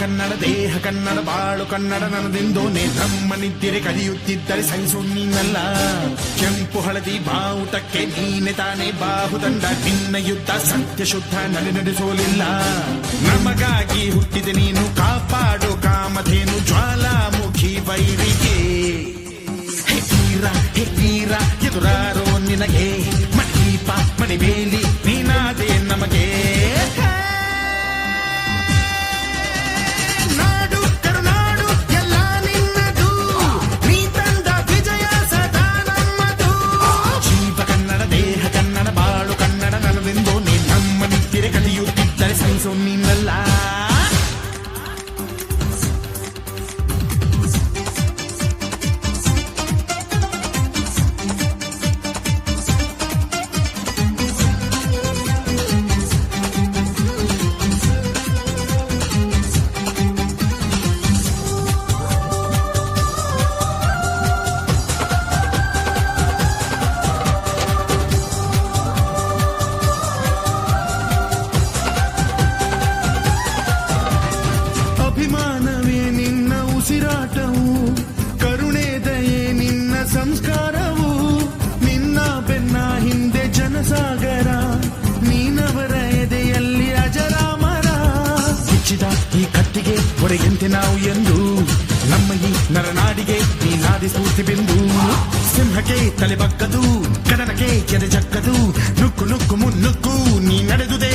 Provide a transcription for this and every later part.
ಕನ್ನಡ ದೇಹ, ಕನ್ನಡ ಬಾಳು, ಕನ್ನಡ ನನದೆಂದು ನಮ್ಮ ನಿದ್ದಿರೆ ಕಲಿಯುತ್ತಿದ್ದರೆ ಸಹಿಸು ನೀನಲ್ಲ ಕೆಂಪು ಹಳದಿ ಬಾವುಟಕ್ಕೆ ನೀನೆ ತಾನೇ ಬಾಹುದಂಡ. ನಿನ್ನ ಯುದ್ಧ ಸತ್ಯ ಶುದ್ಧ ನಡೆ ನಡೆಸೋಲಿಲ್ಲ. ನಮಗಾಗಿ ಹುಟ್ಟಿದೆ ನೀನು, ಕಾಪಾಡು ಕಾಮಧೇನು ಜ್ವಾಲಾಮುಖಿ ವೈರಿಗೆ. ಹೇ ವೀರ ಹೇ ವೀರ, ಎದುರಾರೋ ನಿನಗೆ. ಮಣೀಪ ಮಣಿಬೇಲಿ ಕಲಿಯುತ್ತಿದ್ದರೆ ಸಹಿಸು ನೀನಲ್ಲ ಅಭಿಮಾನವೇ ನರನಾಡಿಗೆ ನೀನಾದಿ ಸ್ಫೂರ್ತಿ ಬಿಂದು ಸಿಂಹಕ್ಕೆ ತಲೆ ಬಗ್ಗದು ಕದನಕ್ಕೆ ಕೆರೆ ಜಕ್ಕದು ನುಕ್ಕು ನುಕ್ಕು ಮುನ್ನುಕ್ಕು ನೀ ನಡೆದುದೇ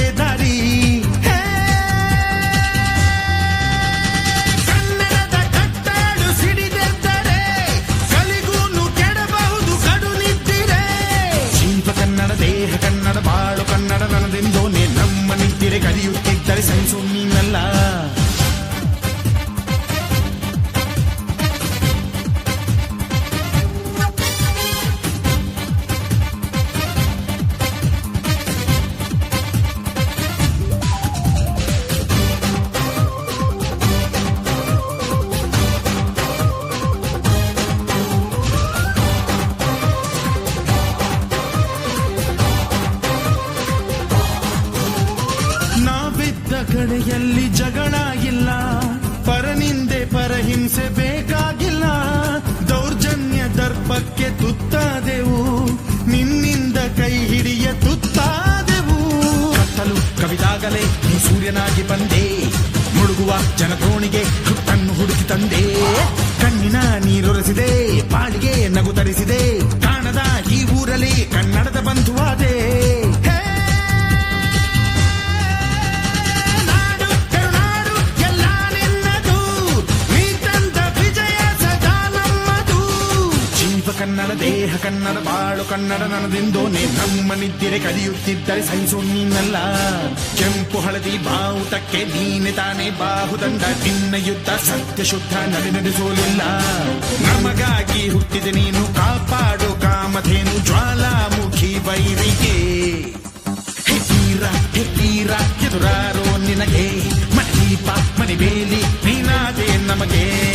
ಕಡೆಯಲ್ಲಿ ಜಗಳ ಇಲ್ಲ ಪರನಿಂದೆ ಪರಹಿಂಸೆ ಬೇಕಾಗಿಲ್ಲ, ದೌರ್ಜನ್ಯ ದರ್ಪಕ್ಕೆ ತುತ್ತಾದೆವು, ನಿನ್ನಿಂದ ಕೈ ಹಿಡಿಯ ತುತ್ತಾದೆವು. ಕತ್ತಲು ಕವಿದಾಗಲೇ ನೀ ಸೂರ್ಯನಾಗಿ ಬಂದೆ, ಮುಳುಗುವ ಜನದೋಣಿಗೆ ಹುಟ್ಟನ್ನು ಹುಡುಕಿ ತಂದೆ. ಕಣ್ಣಿನ ನೀರೊರೆಸಿದೆ, ಪಾಡಿಗೆ ನಗು ತರಿಸಿದೆ ಕಾಣದ ಕನ್ನಡ ಬಾಳು ಕನ್ನಡ ನನ್ನದೆಂದೋನೆ ನಮ್ಮ ನಿದ್ದಿರೆ ಕಲಿಯುತ್ತಿದ್ದರೆ ಸಹಿಸು ನೀನಲ್ಲ. ಕೆಂಪು ಹಳದಿ ಬಾವುಟಕ್ಕೆ ನೀನೆ ತಾನೇ ಬಾಹುದಂಡ. ನಿನ್ನ ಯುದ್ಧ ಸತ್ಯ ಶುದ್ಧ ನಡೆ ನಡೆಸೋಲಿಲ್ಲ ನಮಗಾಗಿ ಹುಟ್ಟಿದೆ ನೀನು, ಕಾಪಾಡು ಕಾಮಧೇನು, ಜ್ವಾಲಾಮುಖಿ ವೈರಿಗೆ ವೀರ ಎದುರಾರೋ ನಿನಗೆ. ಮಣೀಪ ಬೇಲಿ, ನೀನಾದೆ ನಮಗೆ.